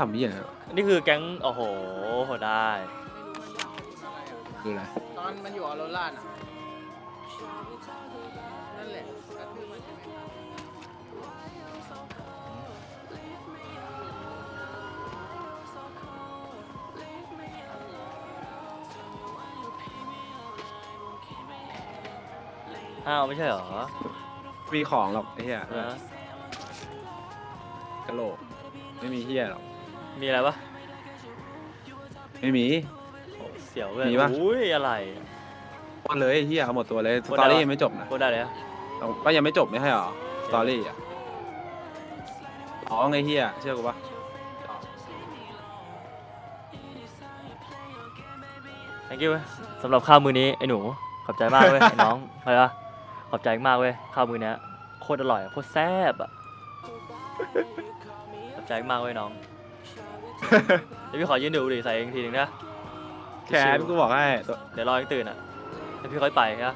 ทำเหี้ยอะไรวะนี่คือแก๊งโอ้โหได้คืออะไรตอนมันอยู่ออโรล่าน่ะ นั่นแหละกระทืบมันใช่ไหมครับอ้าวไม่ใช่เหรอมีของหรอกไอ้เหี้ยฮะกะโหลกไม่มีเหี้ยหรอก มีอะไรปะไม่มีโอ้เสียวเลยมีปะ อุ้ยอะไรหมดเลยไอ้เหี้ยเอาหมดตัวเลยสหมดตอแล้วรี่อะยังไม่จบนะโคตรได้เลยอะเอาก็ยังไม่จบไม่ใช่หรอสตอรี่อะอ๋อไงเหี้ยเชื่อกูปะ thank you เว้ยสำหรับข้าวมือนี้ไอ้หนู ขอบใจมากเว้ย ไอ้น้องอะไรปะขอบใจมากเว้ยข้าวมือเนี้ยโคตรอร่อยโคตรแซ่บอะขอบใจมากเว้ยน้อง เดี๋ยวพี่ขอยืนดูดิใส่เองทีหนึงนะแขนกูบอกให้ตัวเดี๋ยวรอเองตื่นอะให้พี่ค่อยไปนะ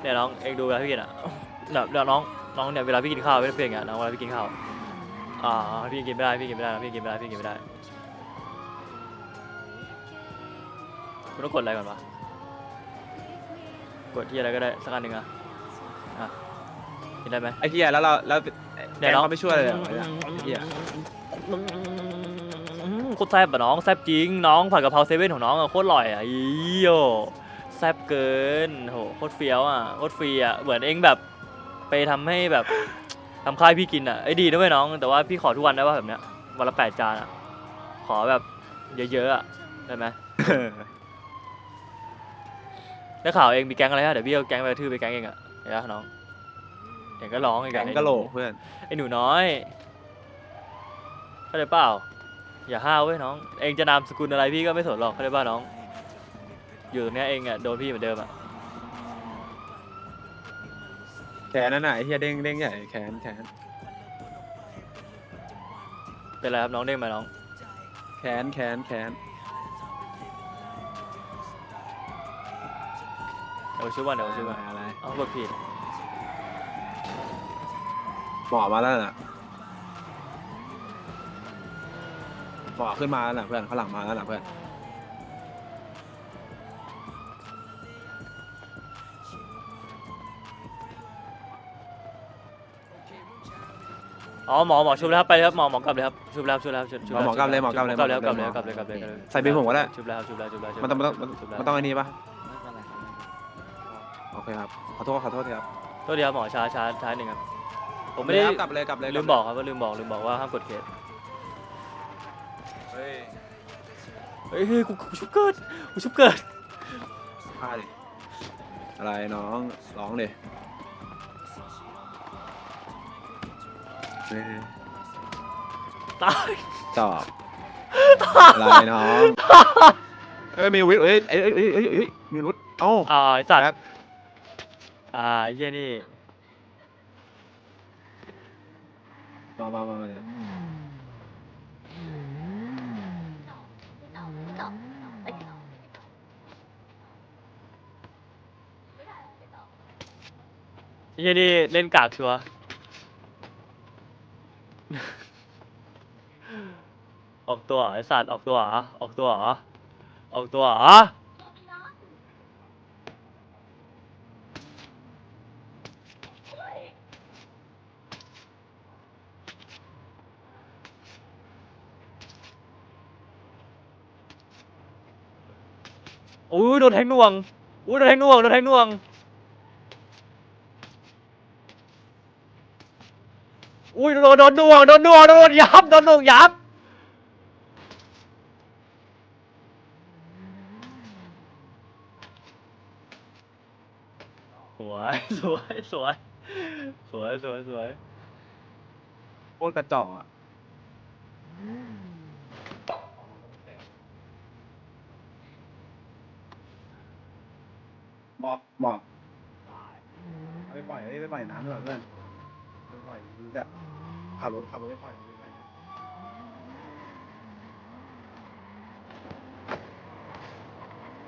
เนี่ยน้องเองดูเวลาพี่กินอะเนี่ยเดี๋ยวน้องน้องเนี่ยเวลาพี่กินข้าวไม่ได้เปลี่ยนอย่างเงี้ยน้องเวลาพี่กินข้าวอ่าพี่กินไม่ได้พี่กินไม่ได้นะพี่กินไม่ได้พี่กินไม่ได้คุณต้องกดอะไรก่อนวะกดที่อะไรก็ได้สักอันหนึ่งอะอะกินได้ไหมไอ้เหี้ยแล้วเราแล้วแกเดี๋ยวงน้องเขาไม่ช่วยเลยเหรอเนี่ยไอ้เหี้ย โคตรแซ่บอะน้องแซ่บจริงน้องผัดกะเพราเซเว่นของน้องอะโคตรอร่อยอะอีโยแซ่บเกินโหโคตรเฟี้ยวอะโคตรฟรีอะเหมือนเองแบบไปทำให้แบบทำค่ายพี่กินอะไอ้ยดีนะเว้ยน้องแต่ว่าพี่ขอทุกวันได้ป่ะแบบเนี้ยวันละแปดจานอะขอแบบเยอะๆอะได้ไหมได้ข่าวเองมีแก๊งอะไรฮะเดี๋ยวพี่เอาแก๊งไปกระทืบไปแก๊งเองอะเดี๋ยวนะน้องเองก็ร้องอีกแกอะงไอ้กะโหลนูกเพื่อนไอ้หนูน้อย เข้าใจเปล่า อย่าห้าวเว้ยน้อง เองจะนามสกุลอะไรพี่ก็ไม่สนหรอกเข้าใจเปล่าน้อง อยู่ตรงเนี้ยเองอะโดนพี่เหมือนเดิมอะ แขนนั่นน่ะไอ้เหี้ยเด้งเด้งใหญ่แขนแขนเป็นไรครับน้องเด้งไหมน้อง แขนแขนแขนเดี๋ยวช่วยวันเดี๋ยวช่วยวันอะไรเอากดผิด หมอมาแล้วน่ะ หมอขึ้นมาแล้วน่ะเพื่อนข้างหลังมาแล้วน่ะเพื่อนอ๋อหมอหมอชุบแล้วครับไปเลยครับหมอหมอกลับเลยครับชุบแล้วชุบแล้วชุบชุบหมอกลับเลยหมอกลับเลยกลับแล้วหกมลัอบกลัแล้วบกลับเลยกลับเลยกลับเลยใส่เป็นผมก็ได้ ชุบแล้วชุบแล้วชุบแล้วชุบมันต้องมันต้องมันชุบแล้วมันต้องไอ้นี่ปะไม่เป็นไรครับโอเคครับขอโทษขอโทษทีครับโทษทีครับหมอช้าช้าช้าหนึ่งครับผมไม่ได้กลับเลยกลับเลยลืมบอกครับว่าลืมบอกลืมบอกว่าห้ามกดเคส เฮ้ยเฮ้ยเฮ้ยกูกูชุบเกิดกูชุบเกิดพลาดดิอะไรน้องร้องดิเฮ้ยตายจอบอะไรน้องเอ้ยมีวิทย์เอ้ยเอ้ยเอ้ยเอ้ยเอ้ยเอ้ยมีรุดเอ้าอ่าไอ้สัตว์ครับอ่าไอ้เหี้ยนี่ มามามามา ไอ้เหี้ยนี่เล่นกากชัวร์ ออกตัวเหรอไอ้สัตว์ออกตัวเหรอออกตัวเหรอออกตัวเหรออุ้ยโดนแทงหน่วงอุ้ยโดนแทงหน่วงโดนแทงหน่วง อุ้ยโดนโดนหน่วงโดนหน่วงโดนยับโดนหน่วงยับสวยสวยสวยสวยสวยสวยโคตรกระจอกอะบอกบอกเอาไปปล่อยเอาไปปล่อยน้ำด้วยเพื่อน ไปปล่อยเนี่ยขับรถขับรถไปปล่อยไปปล่อย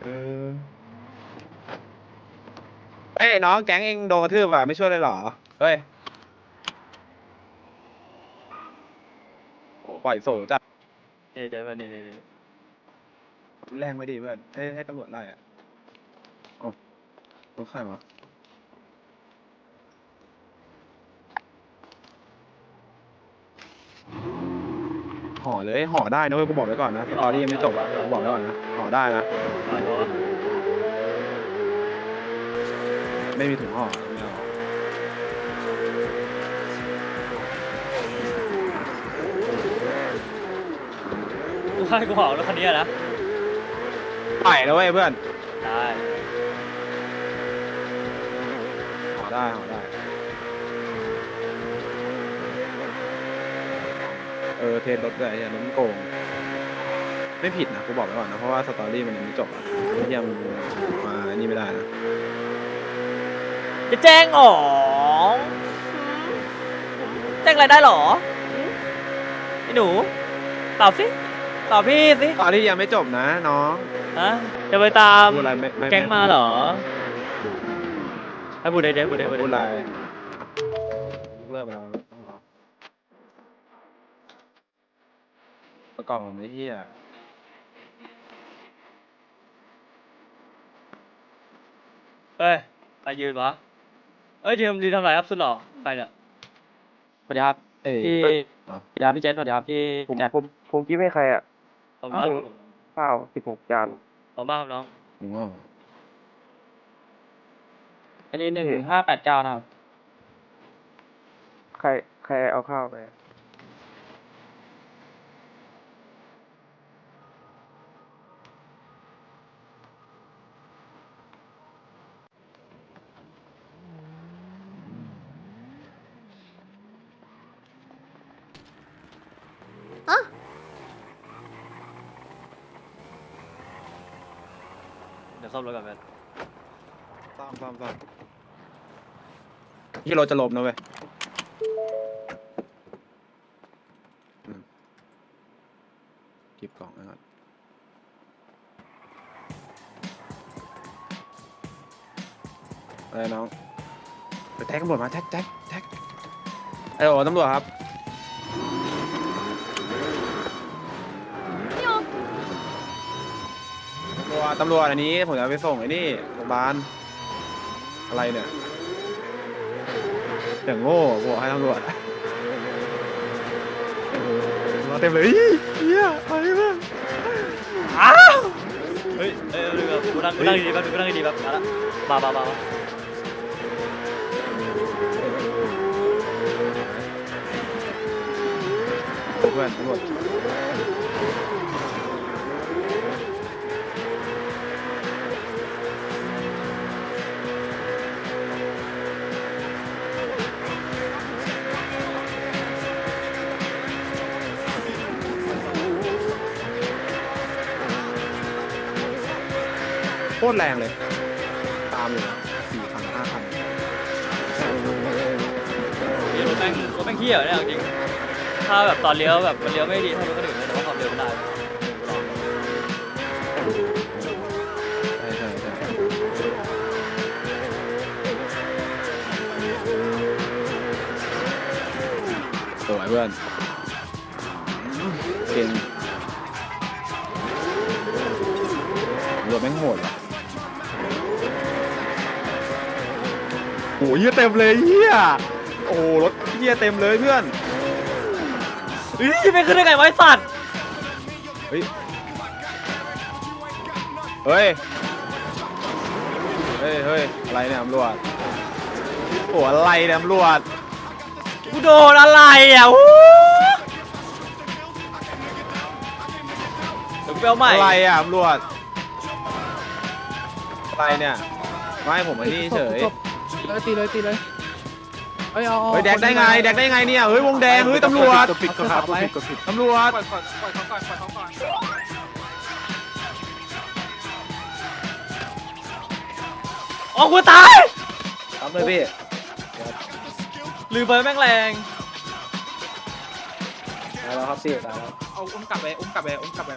เออเอ้ยน้องแก๊งเองโดนกระทืบอะไม่ช่วยเลยเหรอ เฮ้ยโคปล่อยโซ่จัดนี่เดี๋ยวมานี่นี่นี่แรงไปดิเพื่อนให้ให้ตำรวจไล่อะเอ๋อรถใครวะ ห่อเลยห่อได้นะเว้ยกูบอกไว้ก่อนนะตอนที่ยังไม่จบอะกูบอกไว้ก่อนนะห่อได้นะเอาเหรอไม่มีถุงห่อไม่เอากูให้กูห่อรถคันนี้อะนะ ไปแล้วเว้ยเพื่อนได้ห่อได้ห่อได้ เออเทรนรถด้วยไอ้เหี้ยรถมันโกง ไม่ผิดนะกูบอกไว้ก่อนนะเพราะว่าสตอรี่มันยังไม่จบอะยังมานี่ไม่ได้นะจะแจ้งอ๋อแจ้งอะไรได้เหรอไอ้หนูตอบสิตอบพี่สิสตอรี่ยังไม่จบนะน้องฮะจะไปตามพูดอะไรไม่ไม่แก๊งมาเหรอให้พูดได้เดี๋ยวพูดได้พูดพูดอะไรได้ เลิกไปแล้ว ประกอบไอ้เหี้ยเฮ้ยใครยืนวะเอ้ยทีมดีทำไรครับสุดหล่อใครเนี่ยสวัสดีครับเอ้ยพี่เอ้ยสวัสดีครับพี่เจนสวัสดีครับพี่ผมแจ็คผมผมคิดให้ใครอะขอบคุณมากข้าวสิบหกจาน ขอบคุณมากครับน้องผมว่าอันนี้หนึ่งห้าแปดเก้านะครับ ใครใครเอาข้าวไปอะ เดี๋ยวซ่อมรถก่อนแมนซ่อมซ่อมซ่อมที่รถจะลมนะเว้ยอืมเก็บกล่องไว้ก่อนอะไรน้องไปแท็กตำรวจมาแท็กแท็กแท็กไอ้โอ้ตำรวจครับ ตำรว จตำรวจอันนี้ผมจะไปส่งไอ้นี่โรงพยาบาลอะไรเนี่ยอย่างโง่บอกให้ตำรวจรอเต็มเลยอี้เฮียอะไรบ้างอ้าวเฮ้ยเอ้ยเดี๋ยวกูนั่งกูนั่งดีๆแป๊บนึงกูนั่งดีๆแป๊บมาละมามามามาเพื่อนตำรวจ ตรแรงเลย ตามอยู่นะสี่พันห้าพันนี่รถแม่งรถแม่งเหี้ยเนี่ยจริง ถ้าแบบตอนเลี้ยวแบบมันเลี้ยวไม่ดีเท่ารถคนอื่นเลยแต่ว่าความเร็วมันได้ใช่ใช่ใช่สวยเพื่อนเก่งรถแม่งโหดว่ะ โอ้ยเหี้ยเต็มเลยเฮียโอ้รถเฮียเต็มเลยเพื่อนเฮ้ยไม่ขึ้นได้ไงวะไอ้สัตว์เฮ้ยเฮ้ยเฮ้ยเฮ้ยอะไรเนี่ยตำรวจโอ้อะไรเนี่ยตำรวจกูโดนอะไรอะอู้เดี๋ยวกูไปเอาใหม่อะไรอะตำรวจอะไรเนี่ยไม่ให้ผมไอ้นี่เฉย เลยตีเลยตีเลยเฮ้ยเอาเฮ้ยแดกได้ไงแดกได้ไงเนี่ยเฮ้ยวงแดงเฮ้ยตำรวจปิดก่อนครับปิดก่อนตำรวจปล่อยก่อนปล่อยเขาก่อนปล่อยเขาก่อนอ๋อกูตายทำเลยพี่ลืมไปแม่งแรงตายแล้วครับพี่ตายแล้วเอาอุ้มกลับไปอุ้มกลับไปอุ้มกลับไป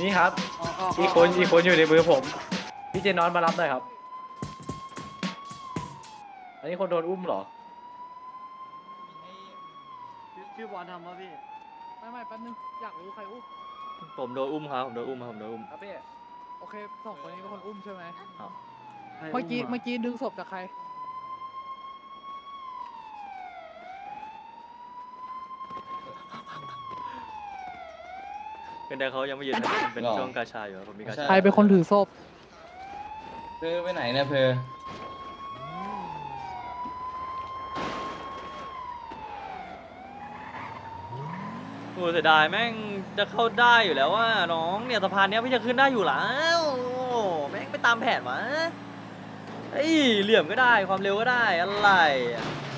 นี่ครับอ๋ออ๋ออีกคนอีกคนอยู่ในมือผม พี่เจนนอนมารับหน่อยครับ อันนี้คนโดนอุ้มเหรอพี่บอลทำป่ะพี่ ไม่ไม่แป๊บนึง อยากรู้ใครอุ้มผมโดนอุ้มครับผมโดนอุ้มครับผมโดนอุ้มครับพี่โอเคสองคนนี้เป็นคนอุ้มใช่ไหมครับเมื่อกี้เมื่อกี้ดึงศพจากใคร เป็นแต่เขายังไม่หยุดนะเป็นหรอช่วงกาชาอยู่ครับผมมีกาใช่ชา ใครเป็นคนถือศพ ซื้อไปไหนนะเพอโอ้เสียดายแม่งจะเข้าได้อยู่แล้วว่าน้องเนี่ยสะพานเนี้ยพี่จะขึ้นได้อยู่แล้วโอ้แม่งไปตามแผนวะเฮ้ยเหลี่ยมก็ได้ความเร็วก็ได้อะไรอะ